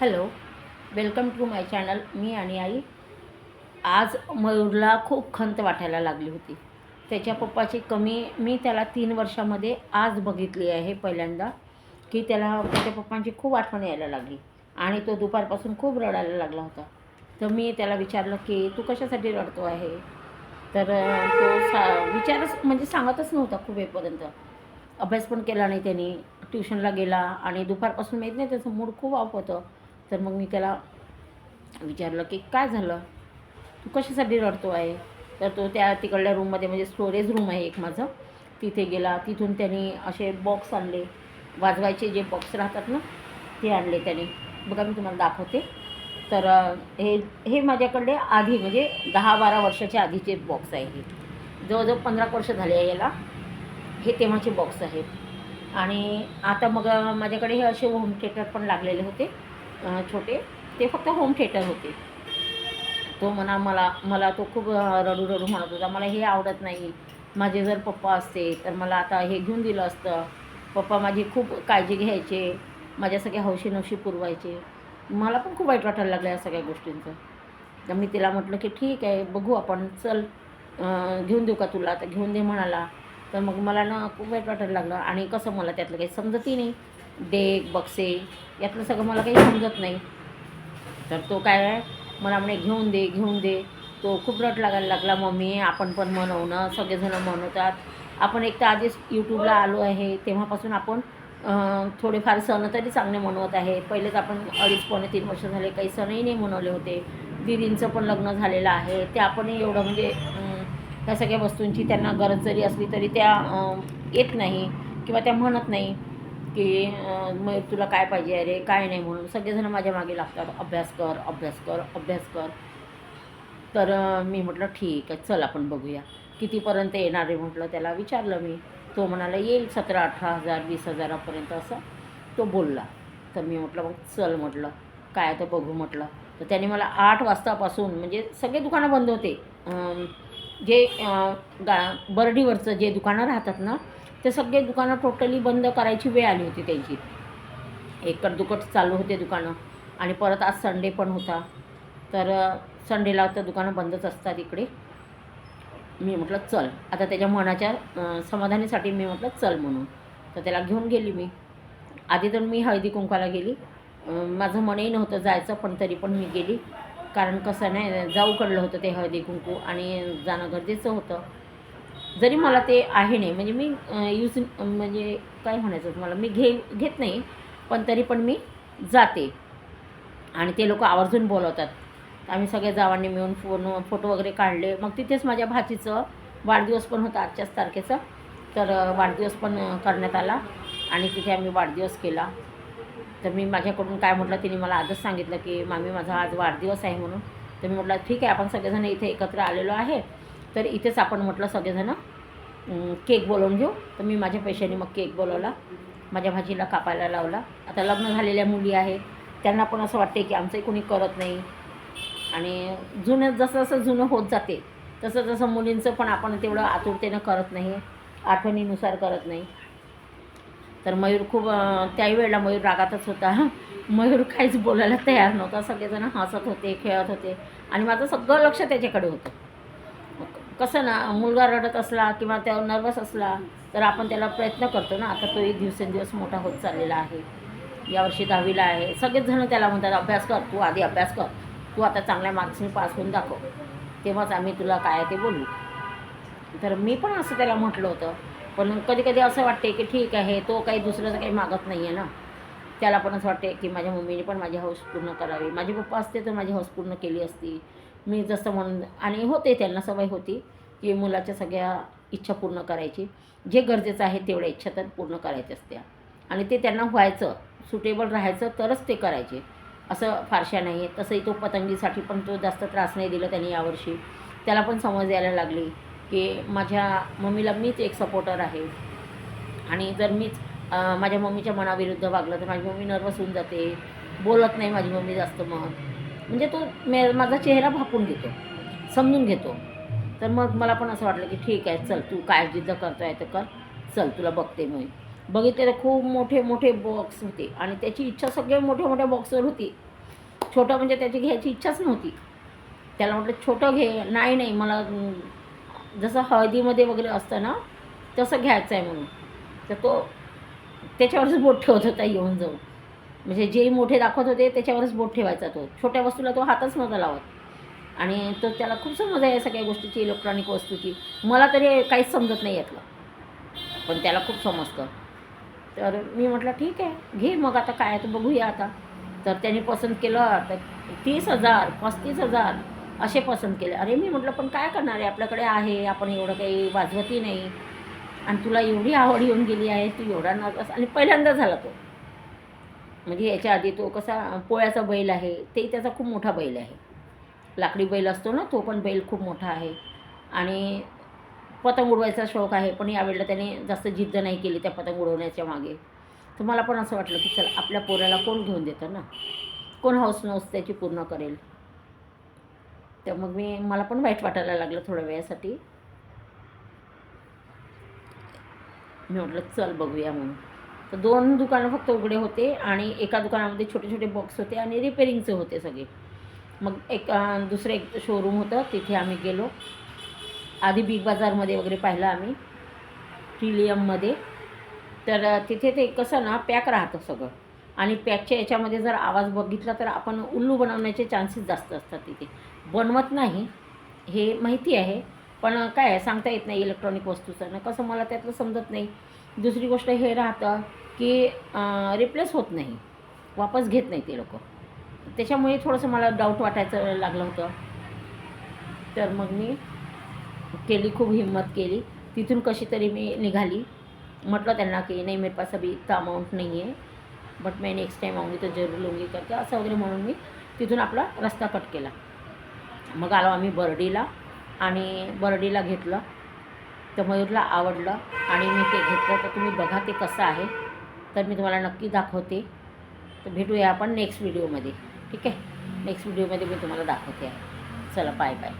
Hello welcome to my channel मी आणि आई. आज मयूरला खूप खंत वाटायला लागली होती. त्याच्या पप्पाची कमी मी त्याला तीन वर्षामध्ये आज बघितली आहे पहिल्यांदा की त्याला त्याच्या पप्पांची खूप आठवण यायला लागली. आणि तो दुपारपासून खूप रडायला लागला होता. तर मी त्याला विचारलं की तू कशासाठी रडतो आहे? तर तो सा विचारच म्हणजे सांगतच नव्हता खूप वेळपर्यंत अभ्यास पण केला नाही त्यांनी. ट्युशनला गेला आणि दुपारपासून माहीत नाही त्याचं मूड खूप ऑफ होतं. तर मग मी त्याला विचारलं की काय झालं? तू कशासाठी रडतो आहे? तर तो त्या तिकडल्या रूममध्ये म्हणजे स्टोरेज रूम आहे एक माझं. तिथे गेला. तिथून त्यांनी असे बॉक्स आणले. वाजवायचे जे बॉक्स राहतात ना ते आणले त्याने. बघा मी तुम्हाला दाखवते. तर हे हे माझ्याकडे आधी म्हणजे दहा बारा वर्षाच्या आधीचे बॉक्स आहे हे. जवळजवळ पंधरा वर्ष झाले आहे याला. हे तेव्हाचे बॉक्स आहेत. आणि आता मग माझ्याकडे हे असे होम थिएटर पण लागलेले होते. छोटे ते फक्त होम थिएटर होते. तो म्हणा मला मला तो खूप रडू रडू म्हणत होता. मला हे आवडत नाही. माझे जर पप्पा असते तर मला आता हे घेऊन दिलं असतं. पप्पा माझी खूप काळजी घ्यायचे. माझ्या सगळ्या हौशी नवशी पुरवायचे. मला पण खूप वाईट वाटायला लागलं या सगळ्या गोष्टींचं. तर मी तिला म्हटलं की ठीक आहे बघू आपण. चल घेऊन देऊ का तुला? तर घेऊन दे म्हणाला. तर मग मला ना खूप वाईट वाटायला लागलं. आणि कसं मला त्यातलं काही समजतही नाही. डेक बक्से यातलं सगळं मला काही समजत नाही. तर तो काय आहे? मला म्हणे घेऊन दे घेऊन दे. तो खूप रट लागायला लागला मम्मी आपण पण म्हणवणं सगळेजणं म्हणवतात आपण एक तर आधीच यूट्यूबला आलो आहे तेव्हापासून आपण थोडेफार सण तरी चांगले मनवत आहे. पहिलेच आपण अडीच पावणे तीन वर्ष झाले काही सणही नाही मनवले होते. दिदींचं पण लग्न झालेलं आहे. ते आपणही एवढं म्हणजे त्या सगळ्या वस्तूंची त्यांना गरज जरी असली तरी त्या येत नाही किंवा त्या म्हणत नाही. की मग तुला काय पाहिजे? अरे काय नाही म्हणून सगळेजण माझ्या मागे लागतात. अभ्यास कर अभ्यास कर अभ्यास कर. तर मी म्हटलं ठीक आहे चल आपण बघूया. कितीपर्यंत येणार आहे म्हटलं त्याला विचारलं मी. तो म्हणाला येईल सतरा अठरा हजार वीस हजारापर्यंत असं. तो बोलला. तर मी म्हटलं मग चल म्हटलं. काय तर बघू म्हटलं. तर त्याने मला आठ वाजतापासून म्हणजे सगळे दुकानं बंद होते. जे गा बर्डीवरचं जे दुकानं राहतात ना ते सगळे दुकानं टोटली बंद करायची वेळ आली होती त्यांची. एकट दुकट चालू होते दुकानं आणि परत आज संडे पण होता. तर संडेला तर दुकानं बंदच असतात इकडे. मी म्हटलं चल. आता त्याच्या मनाच्या समाधानीसाठी मी म्हटलं चल म्हणून. तर त्याला घेऊन गेली मी. आधी तर मी हळदी कुंकाला गेली. माझं मनही नव्हतं जायचं पण तरी पण मी गेली. कारण कसं नाही जाऊ कडलं होतं ते हळदी कुंकू आणि जाणं गरजेचं होतं. जरी मला ते आहे नाही म्हणजे मी यूज म्हणजे काय म्हणायचं तुम्हाला मी घे घेत नाही पण तरी पण मी जाते. आणि ते लोक आवर्जून बोलवतात. आम्ही सगळ्या जावांनी मिळून फोन फोटो वगैरे काढले. मग तिथेच माझ्या भाचीचं वाढदिवस पण होता आजच्याच तारखेचं. तर वाढदिवस पण करण्यात आला आणि तिथे आम्ही वाढदिवस केला. तर मी माझ्याकडून काय म्हटलं तिने मला आजच सांगितलं की मामी माझा आज वाढदिवस आहे म्हणून. तर मी म्हटलं ठीक आहे आपण सगळेजण इथे एकत्र आलेलो आहे. तर इथेच आपण म्हटलं सगळेजणं केक बोलवून घेऊ. तर मी माझ्या पैशाने मग केक बोलवला. माझ्या भाजीला कापायला लावला. आता लग्न झालेल्या मुली आहेत. त्यांना पण असं वाटते की आमचंही कोणी करत नाही. आणि जुनं जसं जसं जुनं होत जाते तसं तसं मुलींचं पण आपण तेवढं आतुरतेनं करत नाही. आठवणीनुसार करत नाही. तर मयूर खूप त्याही वेळेला मयूर रागातच होता. मयूर काहीच बोलायला तयार नव्हता. सगळेजण हसत होते खेळत होते. आणि माझं सगळं लक्ष त्याच्याकडे होतं. कसं ना मुलगा रडत असला किंवा त्यावर नर्वस असला तर आपण त्याला प्रयत्न करतो ना आता तो एक दिवसेंदिवस मोठा होत चाललेला आहे. यावर्षी दहावीला आहे. सगळेच जण त्याला म्हणतात अभ्यास कर तू आधी अभ्यास कर. तू आता चांगल्या मार्क्सने पास होऊन दाखव. तेव्हाच आम्ही तुला काय ते बोलू. तर मी पण असं त्याला म्हटलं होतं. पण कधी कधी असं वाटते की ठीक आहे तो काही दुसऱ्याचं काही मागत नाही आहे ना. त्याला पण असं वाटते की माझ्या मम्मीने पण माझी हौस पूर्ण करावी. माझे पप्पा असते तर माझी हौस पूर्ण केली असती. मी जसं म्हणून आणि होते त्यांना सवय होती. की मुलाच्या सगळ्या इच्छा पूर्ण करायची. जे गरजेचं आहे तेवढ्या इच्छा तर पूर्ण करायच्या असत्या. आणि ते त्यांना व्हायचं सुटेबल राहायचं तरच ते करायचे. असं फारशा नाही आहे तसंही तो पतंगीसाठी पण तो जास्त त्रास नाही दिला त्यांनी यावर्षी. त्याला पण समज यायला लागली की माझ्या मम्मीला मीच एक सपोर्टर आहे. आणि जर मीच माझ्या मम्मीच्या मनाविरुद्ध वागलं तर माझी मम्मी नर्वस होऊन जाते. बोलत नाही माझी मम्मी जास्त मग. म्हणजे तो मे माझा चेहरा भापून घेतो. समजून घेतो. तर मग मला पण असं वाटलं की ठीक आहे चल तू काय जिद्द करतोय तर कर. चल तुला बघते मी. बघितले तर खूप मोठे मोठे बॉक्स होते. आणि त्याची इच्छा सगळे मोठ्या मोठ्या बॉक्सवर होती. छोटं म्हणजे त्याची घ्यायची इच्छाच नव्हती. त्याला म्हटलं छोटं घे. नाही नाही मला जसं हळदीमध्ये वगैरे असतं ना तसं घ्यायचं आहे म्हणून. तर तो त्याच्यावरच बोट ठेवत होता येऊन जाऊन. म्हणजे जे मोठे दाखवत होते त्याच्यावरच बोट ठेवायचा तो. छोट्या वस्तूला तो हातच नव्हता लावत. आणि तर त्याला खूप समज आहे या सगळ्या गोष्टीची इलेक्ट्रॉनिक वस्तूची. मला तरी काहीच समजत नाही यातलं. पण त्याला खूप समजतं. तर मी म्हटलं ठीक आहे घे मग आता काय तर बघूया आता. तर त्यांनी पसंत केलं तर तीस हजार पस्तीस हजार असे पसंत केले. अरे मी म्हटलं पण काय करणार आहे? आपल्याकडे आहे आपण एवढं काही वाजवतही नाही. आणि तुला एवढी आवड येऊन गेली आहे तू एवढा नाच आणि पहिल्यांदा झाला तो. म्हणजे याच्या आधी तो कसा पोळ्याचा बैल आहे ते त्याचा खूप मोठा बैल आहे. लाकडी बैल असतो ना तो पण बैल खूप मोठा आहे. आणि पतंग उडवायचा शौक आहे पण यावेळेला त्याने जास्त जिद्द नाही केली त्या पतंग उडवण्याच्या मागे. तर मला पण असं वाटलं की चला आपल्या पोऱ्याला कोण घेऊन देतं ना? कोण हौस नौस त्याची पूर्ण करेल? तर मग मी मला पण वाईट वाटायला लागलं थोड्या वेळासाठी. मी म्हटलं चल बघूया म्हणून. तर दोन दुकानं फक्त उघडे होते आणि एका दुकानामध्ये छोटे छोटे बॉक्स होते आणि रिपेरिंगचे होते सगळे. मग एक दुसरं एक शोरूम होतं तिथे आम्ही गेलो. आधी बिग बाजारमध्ये वगैरे पाहिलं आम्ही प्रिलियममध्ये तर तिथे ते कसं ना पॅक राहतं सगळं. आणि पॅकच्या याच्यामध्ये जर आवाज बघितला तर आपण उल्लू बनवण्याचे चान्सेस जास्त असतात तिथे. बनवत नाही हे माहिती आहे. पण काय आहे सांगता येत नाही इलेक्ट्रॉनिक वस्तूचं. ना कसं मला त्यातलं समजत नाही. दुसरी गोष्ट हे राहतं की रिप्लेस होत नाही. वापस घेत नाही ते लोक. त्याच्यामुळे थोडंसं मला डाऊट वाटायचं लागलं होतं. तर मग मी केली खूप हिंमत केली. तिथून कशी तरी मी निघाली. म्हटलं त्यांना की नाही मेरे पास अभी इतका अमाऊंट नाही आहे बट मैं नेक्स्ट टाईम आऊंगी तर जरूर लूँगी. करते असं वगैरे म्हणून मी तिथून आपला रस्ता कट केला. मग आलो आम्ही बर्डीला आणि बर्डीला घेतलं. तर मयूरला आवडलं आणि मी ते घेतलं. तर तुम्ही बघा ते कसं आहे. तर मी तुम्हाला नक्की दाखवते. तर भेटूया आपण नेक्स्ट व्हिडिओमध्ये ठीक आहे? नेक्स्ट व्हिडिओमध्ये मी तुम्हाला दाखवते. आहे चला बाय बाय